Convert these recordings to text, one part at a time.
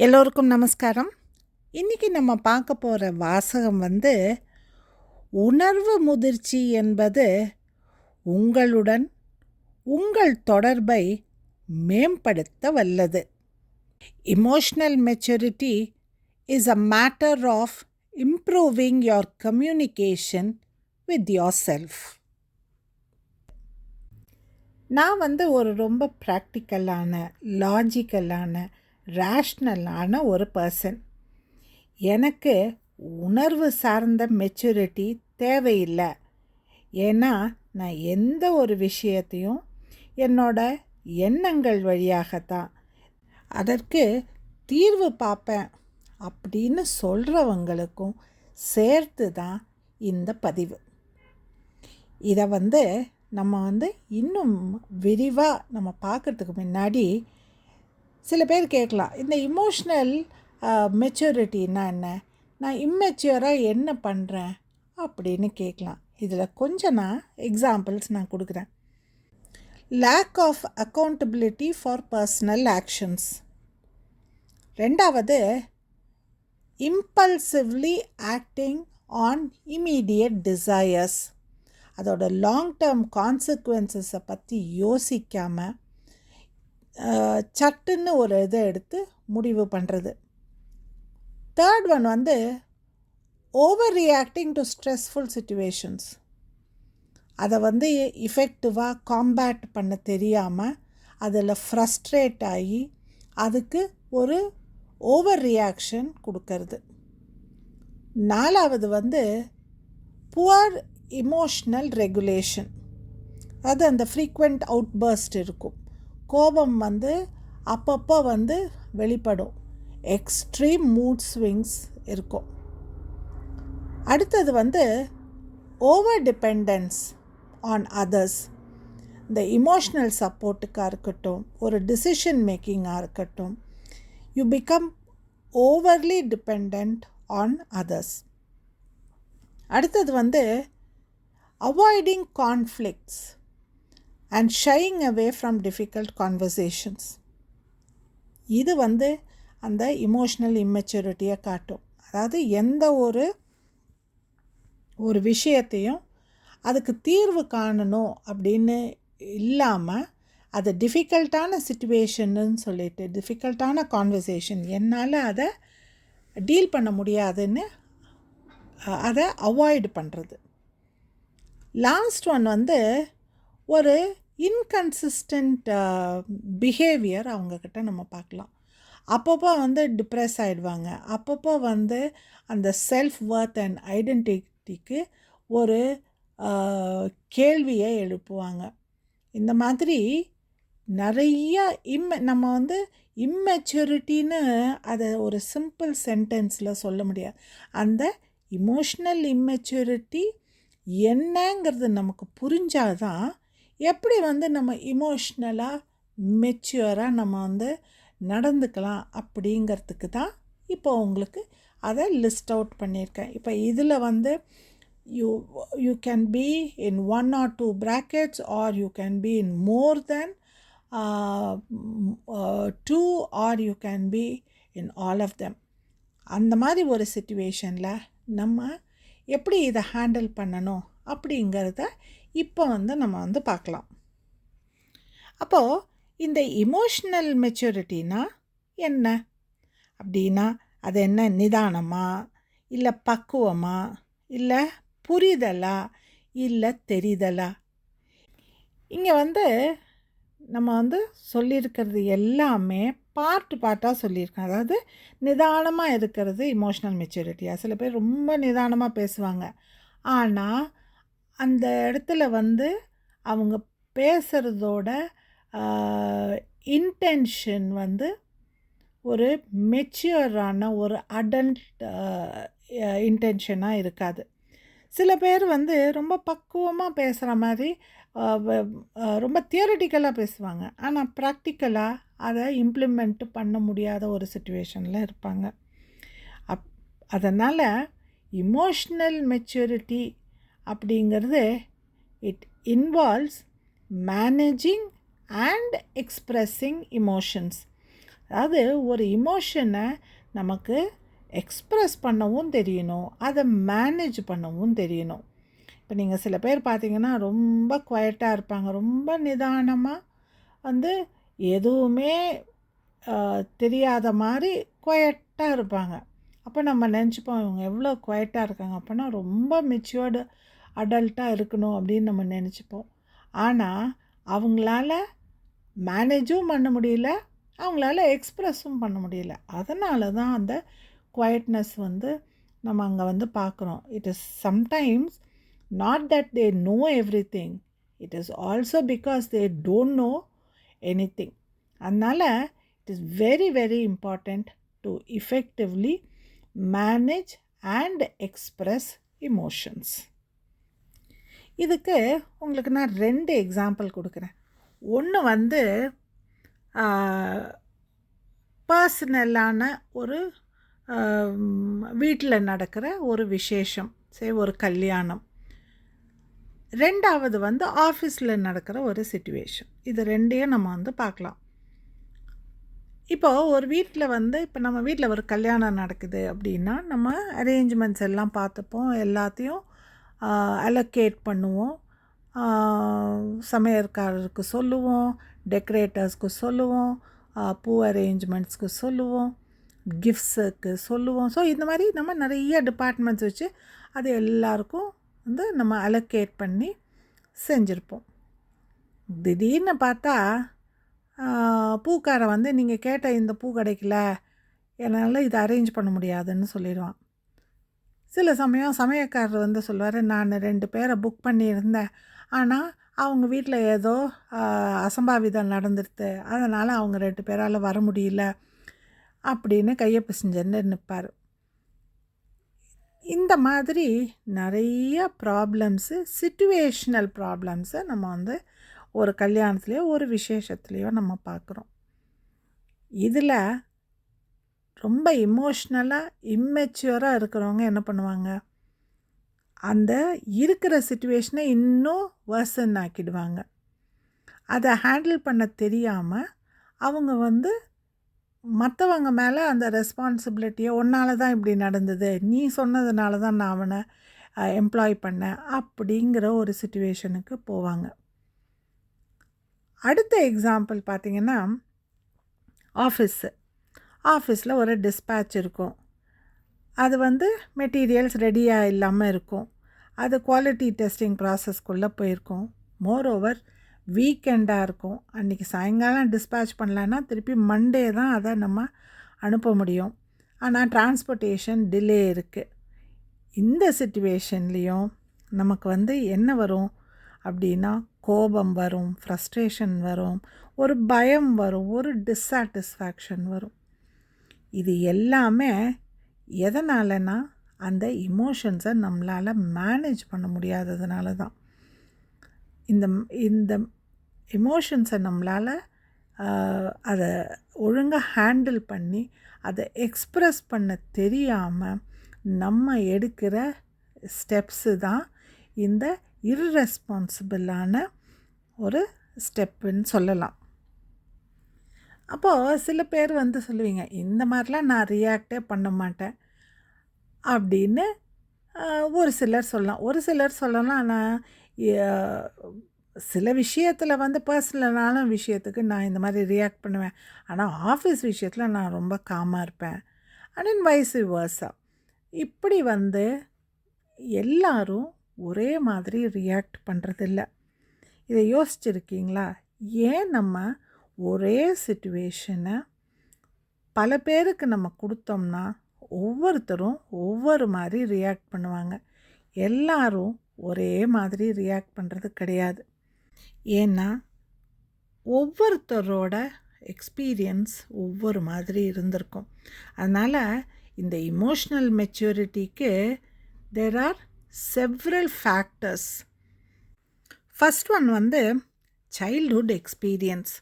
எல்லோருக்கும் நமஸ்காரம். இன்றைக்கி நம்ம பார்க்க போகிற வாசகம் வந்து உணர்வு முதிர்ச்சி என்பது உங்களுடன் உங்கள் தொடர்பை மேம்படுத்த வல்லது emotional maturity is a matter of improving your communication with yourself நான் வந்து ஒரு ரொம்ப ப்ராக்டிக்கலான லாஜிக்கலான ரேஷ்னலான ஒரு பர்சன் எனக்கு உணர்வு சார்ந்த மெச்சூரிட்டி தேவையில்லை ஏன்னா நான் எந்த ஒரு விஷயத்தையும் என்னோட எண்ணங்கள் வழியாகத்தான் அதற்கு தீர்வு பார்ப்பேன் அப்படின்னு சொல்கிறவங்களுக்கும் சேர்த்து தான் இந்த பதிவு இதை வந்து நம்ம வந்து இன்னும் விரிவாக நம்ம பார்க்குறதுக்கு முன்னாடி சில பேர் கேட்கலாம் இந்த இமோஷ்னல் மெச்சூரிட்டின்னா என்ன? நான் இம்மெச்சூராக என்ன பண்ணுறேன் அப்படின்னு கேட்கலாம். இதில் கொஞ்சம் நான் எக்ஸாம்பிள்ஸ் நான் கொடுக்குறேன். Lack of accountability for personal actions ரெண்டாவது impulsively acting on immediate desires அதோட லாங் டேர்ம் கான்சிக்வன்சஸை பற்றி யோசிக்காமல் சட்டுன்னு ஒரு இதை எடுத்து முடிவு பண்ணுறது தேர்ட் ஒன் வந்து over reacting to stressful situations அதை வந்து இஃபெக்டிவாக காம்பேட் பண்ண தெரியாமல் அதில் ஃப்ரஸ்ட்ரேட் ஆகி அதுக்கு ஒரு ஓவர் ரியாக்ஷன் கொடுக்கறது. நாலாவது வந்து புவர் இமோஷ்னல் ரெகுலேஷன் அது அந்த ஃப்ரீக்வெண்ட் அவுட்பர்ஸ்ட் இருக்கும். கோபம் வந்து அப்பப்போ வந்து வெளிப்படும். எக்ஸ்ட்ரீம் மூட் ஸ்விங்ஸ் இருக்கும். அடுத்தது வந்து ஓவர் டிபெண்டன்ஸ் ஆன் அதர்ஸ் இந்த இமோஷ்னல் சப்போர்ட்டுக்காக இருக்கட்டும் ஒரு டிசிஷன் மேக்கிங்காக இருக்கட்டும் you become overly depend on others அடுத்தது வந்து avoiding conflicts and shying away from difficult conversations இது வந்து அந்த இமோஷ்னல் இம்மெச்சூரிட்டியை காட்டும். அதாவது எந்த ஒரு ஒரு விஷயத்தையும் அதுக்கு தீர்வு காணணும் அப்படின்னு இல்லாமல் அது டிஃபிகல்ட்டான சுச்சுவேஷன்னு சொல்லிட்டு டிஃபிகல்ட்டான கான்வர்சேஷன் என்னால் அதை டீல் பண்ண முடியாதுன்னு அதை அவாய்டு பண்ணுறது லாஸ்ட் ஒன் வந்து ஒரு இன்கன்சிஸ்டண்ட் பிஹேவியர் அவங்கக்கிட்ட நம்ம பார்க்கலாம். அப்பப்போ வந்து டிப்ரெஸ் ஆகிடுவாங்க அப்பப்போ வந்து அந்த செல்ஃப் ஒர்த் அண்ட் ஐடென்டிட்டிக்கு ஒரு uh, கேள்வியை எழுப்புவாங்க. இந்த மாதிரி நிறைய இம் நம்ம வந்து இம்மெச்சூரிட்டின்னு அதை ஒரு சிம்பிள் சென்டென்ஸில் சொல்ல முடியாது. அந்த இமோஷ்னல் இம்மெச்சூரிட்டி என்னங்கிறது நமக்கு புரிஞ்சாதான் எப்படி வந்து நம்ம இமோஷ்னலாக மெச்சுவராக நம்ம வந்து நடந்துக்கலாம் அப்படிங்கிறதுக்கு தான் இப்போ உங்களுக்கு அதை லிஸ்ட் அவுட் பண்ணியிருக்கேன். இப்போ இதில் வந்து you you can be in one or two brackets or you can be in more than two or you can be in all of them அந்த மாதிரி ஒரு சுச்சுவேஷனில் நம்ம எப்படி இதை ஹேண்டில் பண்ணணும் அப்படிங்கிறத இப்போ வந்து நம்ம வந்து பார்க்கலாம். அப்போது இந்த இமோஷ்னல் மெச்சூரிட்டினா என்ன? அப்படின்னா அது என்ன? நிதானமா? இல்லை பக்குவமா? இல்லை புரிதலா? இல்லை தெரிதலா? இங்கே வந்து நம்ம வந்து சொல்லியிருக்கிறது எல்லாமே பார்ட் பார்ட்டாக சொல்லியிருக்கோம் அதாவது நிதானமாக இருக்கிறது இமோஷ்னல் மெச்சூரிட்டியாக சில பேர் ரொம்ப நிதானமாக பேசுவாங்க. ஆனால் அந்த இடத்துல வந்து அவங்க பேசுகிறதோட இன்டென்ஷன் வந்து ஒரு மெச்சியூரான ஒரு அடல்ட் இன்டென்ஷனாக இருக்காது. சில பேர் வந்து ரொம்ப பக்குவமாக பேசுகிற மாதிரி ரொம்ப தியரட்டிக்கலாக பேசுவாங்க. ஆனால் ப்ராக்டிக்கலாக அதை இம்ப்ளிமெண்ட் பண்ண முடியாத ஒரு சுச்சுவேஷனில் இருப்பாங்க. அப் அதனால் இமோஷ்னல் மெச்சூரிட்டி அப்படிங்கிறது it involves managing and expressing emotions அதாவது ஒரு இமோஷனை நமக்கு எக்ஸ்ப்ரெஸ் பண்ணவும் தெரியணும் அதை மேனேஜ் பண்ணவும் தெரியணும். இப்போ நீங்கள் சில பேர் பார்த்தீங்கன்னா ரொம்ப குவைட்டாக இருப்பாங்க ரொம்ப நிதானமாக வந்து எதுவுமே தெரியாத மாதிரி குவைட்டாக இருப்பாங்க. அப்போ நம்ம நினச்சிப்போம் இவங்க எவ்வளோ குவைட்டாக இருக்காங்க அப்போனா ரொம்ப மெச்சுவர்டு அடல்ட்டாக இருக்கணும் அப்படின்னு நம்ம நினச்சிப்போம். ஆனால் அவங்களால மேனேஜும் பண்ண முடியல அவங்களால எக்ஸ்ப்ரெஸ்ஸும் பண்ண முடியல. அதனால தான் அந்த குவைட்னஸ் வந்து நம்ம அங்கே வந்து பார்க்குறோம் it is sometimes not that they know everything it is also because they don't know anything அதனால் it is very very important to effectively manage and express emotions இதுக்கு உங்களுக்கு நான் ரெண்டு எக்ஸாம்பிள் கொடுக்குறேன். ஒன்று வந்து பர்சனலான ஒரு வீட்டில் நடக்கிற ஒரு விசேஷம் சரி ஒரு கல்யாணம். ரெண்டாவது வந்து ஆஃபீஸில் நடக்கிற ஒரு சுச்சுவேஷன் இது ரெண்டையும் நம்ம வந்து பார்க்கலாம். இப்போ ஒரு வீட்டில் வந்து இப்போ நம்ம வீட்டில் ஒரு கல்யாணம் நடக்குது அப்படின்னா நம்ம அரேஞ்ச்மெண்ட்ஸ் எல்லாம் பார்த்துப்போம் எல்லாத்தையும் அலோகேட் பண்ணுவோம். சமையற்காரருக்கு சொல்லுவோம் டெக்கரேட்டர்ஸ்க்கு சொல்லுவோம் பூ அரேஞ்ச்மெண்ட்ஸ்க்கு சொல்லுவோம் கிஃப்ட்ஸுக்கு சொல்லுவோம். ஸோ இந்த மாதிரி நம்ம நிறைய டிபார்ட்மெண்ட்ஸ் வச்சு அது எல்லாருக்கும் வந்து நம்ம அலோகேட் பண்ணி செஞ்சுருப்போம். திடீர்னு பார்த்தா பூக்காரை வந்து நீங்கள் கேட்ட இந்த பூ கிடைக்கல என்னால் இதை அரேஞ்ச் பண்ண முடியாதுன்னு சொல்லிடுவான். சில சமயம் சமயக்காரர் வந்து சொல்லுவார் நான் ரெண்டு பேரை புக் பண்ணியிருந்தேன். ஆனால் அவங்க வீட்டில் ஏதோ அசம்பாவிதம் நடந்துடுது அதனால் அவங்க ரெண்டு பேரால் வர முடியல. அப்படின்னு கையை பிசைஞ்சுன்னு நிற்பார் இந்த மாதிரி நிறைய ப்ராப்ளம்ஸு சுச்சுவேஷ்னல் ப்ராப்ளம்ஸை நம்ம வந்து ஒரு கல்யாணத்துலேயோ ஒரு விசேஷத்துலேயோ நம்ம பார்க்குறோம் இதில் ரொம்ப இமோஷ்னலாக இம்மெச்சுவராக இருக்கிறவங்க என்ன பண்ணுவாங்க? அந்த இருக்கிற சுச்சுவேஷனை இன்னும் வர்சன் ஆக்கிடுவாங்க. அதை ஹேண்டில் பண்ண தெரியாமல் அவங்க வந்து மற்றவங்க மேலே அந்த ரெஸ்பான்சிபிலிட்டியை உன்னால தான் இப்படி நடந்தது. நீ சொன்னதுனால தான் நான் அவனை எம்ப்ளாய் பண்ணேன். அப்படிங்கிற ஒரு சுச்சுவேஷனுக்கு போவாங்க. அடுத்த எக்ஸாம்பிள் பார்த்திங்கன்னா ஆஃபீஸு ஆஃபீஸில் ஒரு டிஸ்பேட்ச் இருக்கும். அது வந்து மெட்டீரியல்ஸ் ரெடியாக இல்லாமல் இருக்கும். அது குவாலிட்டி டெஸ்டிங் ப்ராசஸ்க்குள்ளே போயிருக்கும். மோர் ஓவர் வீக்கெண்டாக இருக்கும். அன்றைக்கி சாயங்காலம் டிஸ்பேட்ச் பண்ணலன்னா திருப்பி மண்டே தான் அதை நம்ம அனுப்ப முடியும். ஆனால் டிரான்ஸ்போர்ட்டேஷன் டிலே இருக்குது இந்த சுச்சுவேஷன்லேயும் நமக்கு வந்து என்ன வரும்? அப்படின்னா கோபம் வரும் ஃப்ரஸ்ட்ரேஷன் வரும் ஒரு பயம் வரும் ஒரு டிஸ்சாட்டிஸ்ஃபேக்ஷன் வரும். இது எல்லாமே எதனாலனா அந்த இமோஷன்ஸை நம்மளால் மேனேஜ் பண்ண முடியாததுனால தான். இந்த இந்த எமோஷன்ஸை நம்மளால் அதை ஒழுங்காக ஹேண்டில் பண்ணி அதை எக்ஸ்ப்ரெஸ் பண்ண தெரியாமல் நம்ம எடுக்கிற ஸ்டெப்ஸு தான் இந்த இர்ரெஸ்பான்சிபிளான ஒரு ஸ்டெப்புன்னு சொல்லலாம். அப்போது சில பேர் வந்து சொல்லுவீங்க இந்த மாதிரிலாம் நான் ரியாக்டே பண்ண மாட்டேன். அப்படின்னு ஒரு சிலர் சொல்லலாம். ஒரு சிலர் சொல்லலாம் நான் சில விஷயத்தில் வந்து பர்சனலான விஷயத்துக்கு நான் இந்த மாதிரி ரியாக்ட் பண்ணுவேன். ஆனால் ஆஃபீஸ் விஷயத்தில் நான் ரொம்ப காமாக இருப்பேன். அண்ட் வயசு வேர்ஸா இப்படி வந்து எல்லாரும் ஒரே மாதிரி ரியாக்ட் பண்ணுறதில்ல இதை யோசிச்சிருக்கீங்களா? ஏன் நம்ம ஒரே சுச்சுவேஷனை பல பேருக்கு நம்ம கொடுத்தோம்னா ஒவ்வொருத்தரும் ஒவ்வொரு மாதிரி ரியாக்ட் பண்ணுவாங்க. எல்லாரும் ஒரே மாதிரி ரியாக்ட் பண்ணுறது கிடையாது. ஏன்னா ஒவ்வொருத்தரோட எக்ஸ்பீரியன்ஸ் ஒவ்வொரு மாதிரி இருந்திருக்கும். அதனால் இந்த emotional மெச்சூரிட்டிக்கு there are several factors first one வந்து சைல்ட்ஹுட் எக்ஸ்பீரியன்ஸ்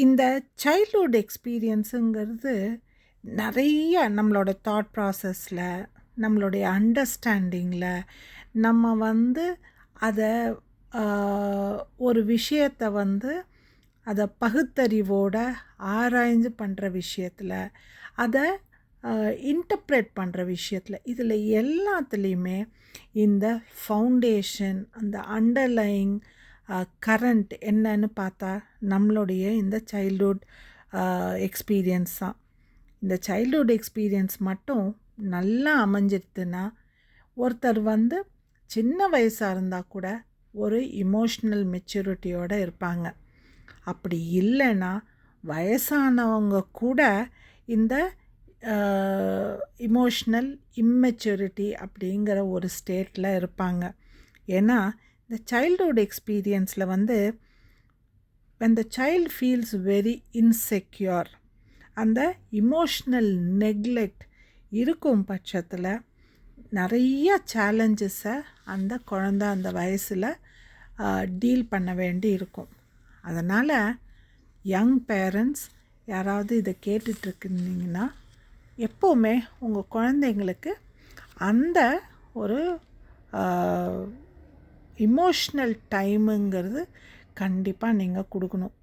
இந்த சைல்ட்ஹுட் எக்ஸ்பீரியன்ஸுங்கிறது நிறைய நம்மளோட தாட் ப்ராசஸில் நம்மளுடைய அண்டர்ஸ்டாண்டிங்கில் நம்ம வந்து அதை ஒரு விஷயத்தை வந்து அதை பகுத்தறிவோட ஆராய்ஞ்சு பண்ணுற விஷயத்தில் அதை இன்டர்ப்ரேட் பண்ணுற விஷயத்தில் இதில் எல்லாத்துலேயுமே இந்த ஃபவுண்டேஷன் அந்த அண்டர்லைங் கரண்ட் என்னன்னு பார்த்தா நம்மளுடைய இந்த சைல்ட்ஹுட் எக்ஸ்பீரியன்ஸ் தான். இந்த சைல்ட்ஹுட் எக்ஸ்பீரியன்ஸ் மட்டும் நல்லா அமைஞ்சிருதுன்னா ஒருத்தர் வந்து சின்ன வயசாக இருந்தால் கூட ஒரு இமோஷ்னல் மெச்சூரிட்டியோடு இருப்பாங்க. அப்படி இல்லைன்னா வயசானவங்க கூட இந்த இமோஷ்னல் இம்மெச்சூரிட்டி அப்படிங்கிற ஒரு ஸ்டேட்டில் இருப்பாங்க. ஏன்னா இந்த சைல்டுஹுட் எக்ஸ்பீரியன்ஸில் வந்து அந்த சைல்டு ஃபீல்ஸ் வெரி இன்செக்யூர் அந்த இமோஷ்னல் நெக்லெக்ட் இருக்கும் பட்சத்தில் நிறைய சேலஞ்சஸை அந்த குழந்த அந்த வயசில் டீல் பண்ண வேண்டி இருக்கும். அதனால் யங் பேரண்ட்ஸ் யாராவது இதை கேட்டுட்ருக்குனிங்கன்னா எப்போவுமே உங்கள் குழந்தைங்களுக்கு அந்த ஒரு இமோஷ்னல் டைமுங்கிறது கண்டிப்பாக நீங்கள் கொடுக்கணும்.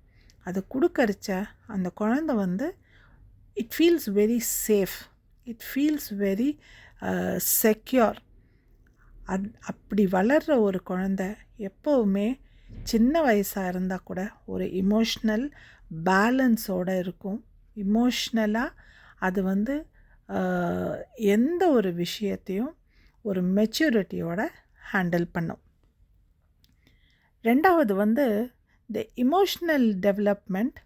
அது கொடுக்கறச்ச அந்த குழந்த வந்து it feels very safe it feels very secure அத் அப்படி வளர்கிற ஒரு குழந்த எப்போவுமே சின்ன வயசாக இருந்தால் கூட ஒரு இமோஷ்னல் பேலன்ஸோடு இருக்கும். இமோஷ்னலாக அது வந்து எந்த ஒரு விஷயத்தையும் ஒரு மெச்சூரிட்டியோட ஹேண்டில் பண்ணும். ரெண்டாவது வந்து இந்த இமோஷ்னல் டெவலப்மெண்ட்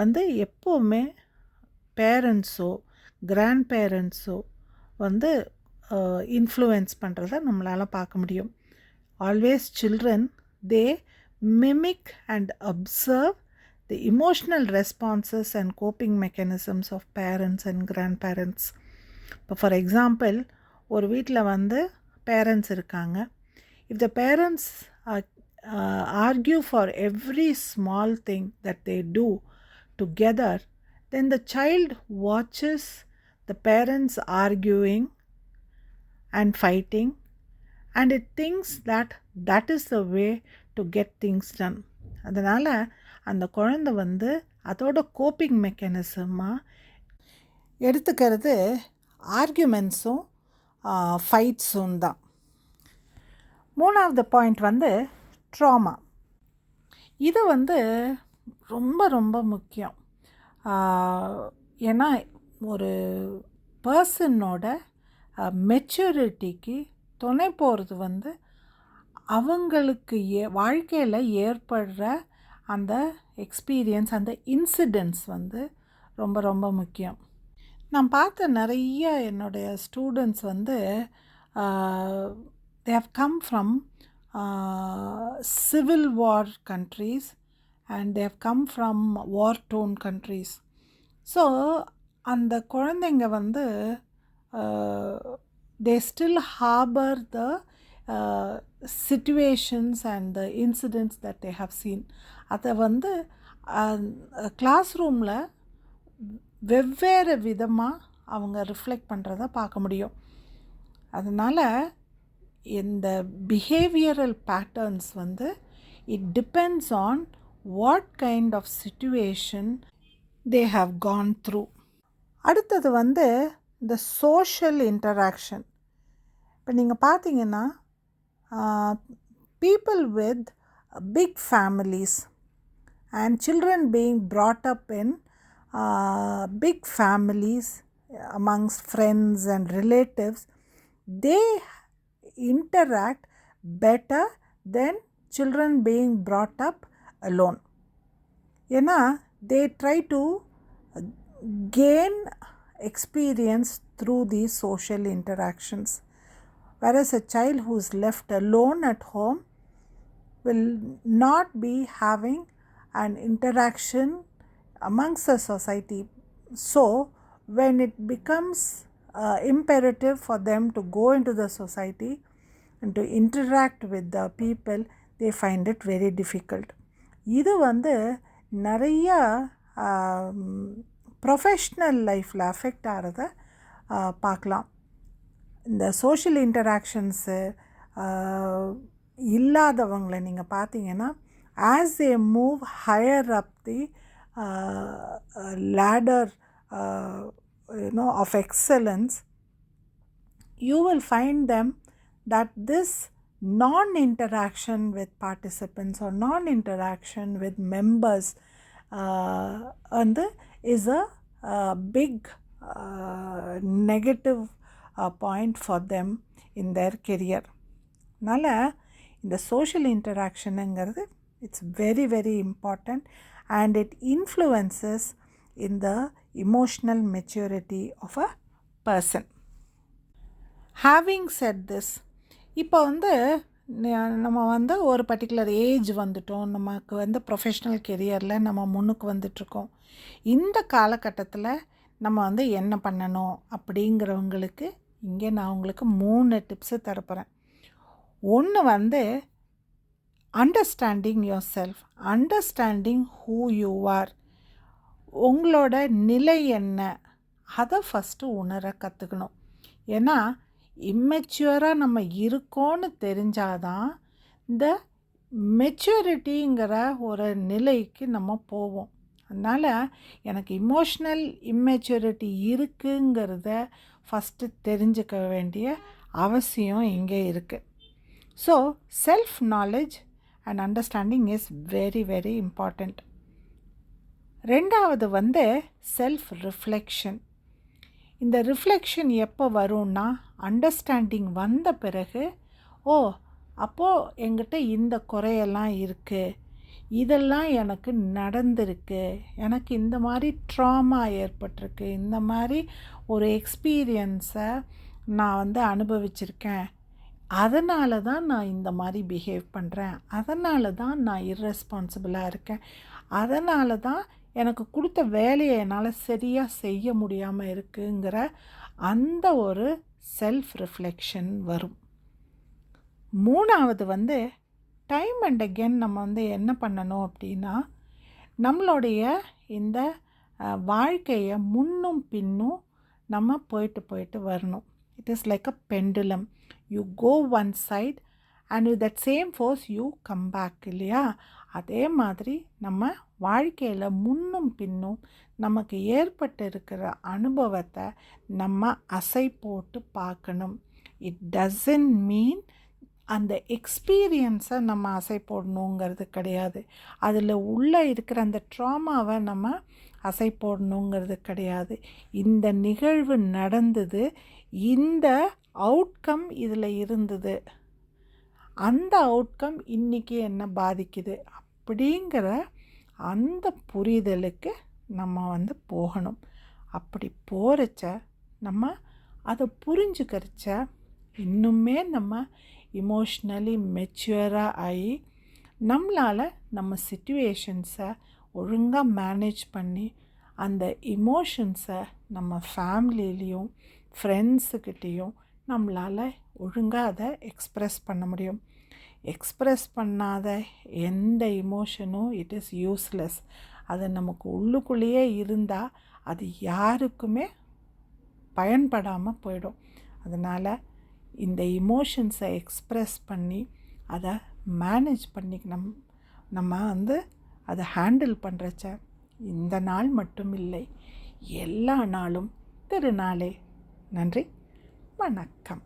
வந்து எப்போவுமே பேரண்ட்ஸோ கிராண்ட் பேரண்ட்ஸோ வந்து இன்ஃப்ளூயன்ஸ் பண்ணுறத நம்மளால் பார்க்க முடியும். Always children they mimic and observe the emotional responses and coping mechanisms of parents and grandparents இப்போ ஃபார் எக்ஸாம்பிள் ஒரு வீட்டில் வந்து பேரண்ட்ஸ் இருக்காங்க. If the parents uh, argue for every small thing that they do together, then the child watches the parents arguing and fighting and it thinks that that is the way to get things done. அதனால் அந்த குழந்த வந்து அதோட coping மெக்கானிசமாக எடுத்துக்கிறது ஆர்கியூமெண்ட்ஸும் ஃபைட்ஸும் தான் மூணாவது point வந்து drama. இது வந்து ரொம்ப ரொம்ப முக்கியம். ஏன்னா ஒரு பர்சனோட மெச்சூரிட்டிக்கு துணை போகிறது வந்து அவங்களுக்கு ஏ வாழ்க்கையில் ஏற்படுற அந்த எக்ஸ்பீரியன்ஸ் அந்த இன்சிடென்ட்ஸ் வந்து ரொம்ப ரொம்ப முக்கியம். நான் பார்த்த நிறைய என்னுடைய ஸ்டூடெண்ட்ஸ் வந்து they have come from civil war countries and they have come from war torn countries. So அந்த குழந்தைங்க வந்து they still harbour the situations and the incidents that they have seen அதை வந்து கிளாஸ் ரூமில் வெவ்வேறு விதமாக அவங்க ரிஃப்ளெக்ட் பண்ணுறத பார்க்க முடியும். அதனால் இந்த பிஹேவியரல் பேட்டர்ன்ஸ் வந்து it depends on what kind of situation they have gone through அடுத்தது வந்து இந்த சோஷியல் இன்டராக்ஷன் இப்போ நீங்கள் பார்த்தீங்கன்னா people with big families and children being brought up in big families amongst friends and relatives they interact better than children being brought up alone. You know, they try to gain experience through these social interactions. Whereas a child who is left alone at home will not be having an interaction amongst the society. So, when it becomes uh, imperative for them to go into the society and to interact with the people, they find it very difficult. இது வந்து நிறைய professional லைஃப்பில் affect ஆகிறத பார்க்கலாம் இந்த social இன்டராக்ஷன்ஸு இல்லாதவங்களை நீங்கள் பார்த்தீங்கன்னா as a move higher up the ladder you know of excellence you will find them that this non interaction with participants or non interaction with members uh, and is a, uh big uh, negative uh, point for them in their career. அதனால் இந்த social இன்டராக்ஷனுங்கிறது it's very very important and it influences in the emotional maturity of a person having said this இப்போ வந்து நம்ம வந்து ஒரு particular age வந்துட்டோம். நமக்கு வந்து ப்ரொஃபஷ்னல் கெரியரில் நம்ம முன்னுக்கு வந்துட்ருக்கோம் இந்த காலகட்டத்தில் நம்ம வந்து என்ன பண்ணணும் அப்படிங்கிறவங்களுக்கு இங்கே நான் உங்களுக்கு மூணு டிப்ஸு தரப்போகிறேன் ஒன்று வந்து understanding yourself understanding who you are உங்களோட நிலை என்ன? அதை ஃபஸ்ட்டு உணர கற்றுக்கணும் ஏன்னா இம்மெச்சுவராக நம்ம இருக்கோன்னு தெரிஞ்சாதான் இந்த மெச்சூரிட்டிங்கிற ஒரு நிலைக்கு நம்ம போவோம். அதனால் எனக்கு இமோஷ்னல் இம்மெச்சூரிட்டி இருக்குங்கிறத ஃபஸ்ட்டு தெரிஞ்சுக்க வேண்டிய அவசியம் இங்கே இருக்குது so self knowledge and understanding is very very important ரெண்டாவது வந்து செல்ஃப் ரிஃப்ளெக்ஷன் இந்த ரிஃப்ளெக்ஷன் எப்போ வரும்னா அண்டர்ஸ்டாண்டிங் வந்த பிறகு ஓ அப்போது எங்கிட்ட இந்த குறையெல்லாம் இருக்குது இதெல்லாம் எனக்கு நடந்திருக்கு எனக்கு இந்த மாதிரி ட்ராமா ஏற்பட்டிருக்கு இந்த மாதிரி ஒரு எக்ஸ்பீரியன்ஸை நான் வந்து அனுபவிச்சிருக்கேன். அதனால தான் நான் இந்த மாதிரி பிஹேவ் பண்ணுறேன் அதனால தான் நான் இர்ரெஸ்பான்சிபிளாக இருக்கேன். அதனால தான் எனக்கு கொடுத்த வேலையை என்னால் சரியாக செய்ய முடியாமல் இருக்குங்கிற அந்த ஒரு செல்ஃப் ரிஃப்ளெக்ஷன் வரும். மூணாவது வந்து டைம் அண்ட் அகெயின் நம்ம வந்து என்ன பண்ணணும் அப்படின்னா நம்மளுடைய இந்த வாழ்க்கையை முன்னும் பின்னும் நம்ம போயிட்டு போயிட்டு வரணும். It is like a pendulum you go one side and with that same force you come back இல்லையா? அதே மாதிரி நம்ம வாழ்க்கையில் முன்னும் பின்னும் நமக்கு ஏற்பட்டு இருக்கிற அனுபவத்தை நம்ம அசை போட்டு பார்க்கணும். இட் டசன்ட் மீன் அந்த எக்ஸ்பீரியன்ஸை நம்ம அசை போடணுங்கிறது கிடையாது. அதில் உள்ளே இருக்கிற அந்த ட்ராமாவை நம்ம அசை போடணுங்கிறது கிடையாது. இந்த நிகழ்வு நடந்தது இந்த அவுட்கம் இதில் இருந்தது. அந்த அவுட்கம் இன்றைக்கி என்ன பாதிக்குது அப்படிங்கிற அந்த புரிதலுக்கு நம்ம வந்து போகணும். அப்படி போகிறச்ச நம்ம அதை புரிஞ்சுக்கிறச்ச இன்னுமே நம்ம இமோஷ்னலி மெச்சுவராக ஆகி நம்மளால் நம்ம சுச்சுவேஷன்ஸை ஒழுங்காக மேனேஜ் பண்ணி அந்த இமோஷன்ஸை நம்ம ஃபேமிலிலேயும் ஃப்ரெண்ட்ஸுக்கிட்டேயும் நம்மளால் ஒழுங்காக அதை எக்ஸ்ப்ரெஸ் பண்ண முடியும். எக்ஸ்ப்ரெஸ் பண்ணாத எந்த இமோஷனும் இட் இஸ் யூஸ்லெஸ் அது நமக்கு உள்ளுக்குள்ளேயே இருந்தால் அது யாருக்குமே பயன்படாமல் போயிடும். அதனால் இந்த இமோஷன்ஸை எக்ஸ்ப்ரெஸ் பண்ணி அதை மேனேஜ் பண்ணிக்கணும். நம் நம்ம வந்து அதை ஹேண்டில் பண்ணுறச்ச இந்த நாள் மட்டும் இல்லை எல்லா நாளும். திருநாளே. நன்றி. வணக்கம்.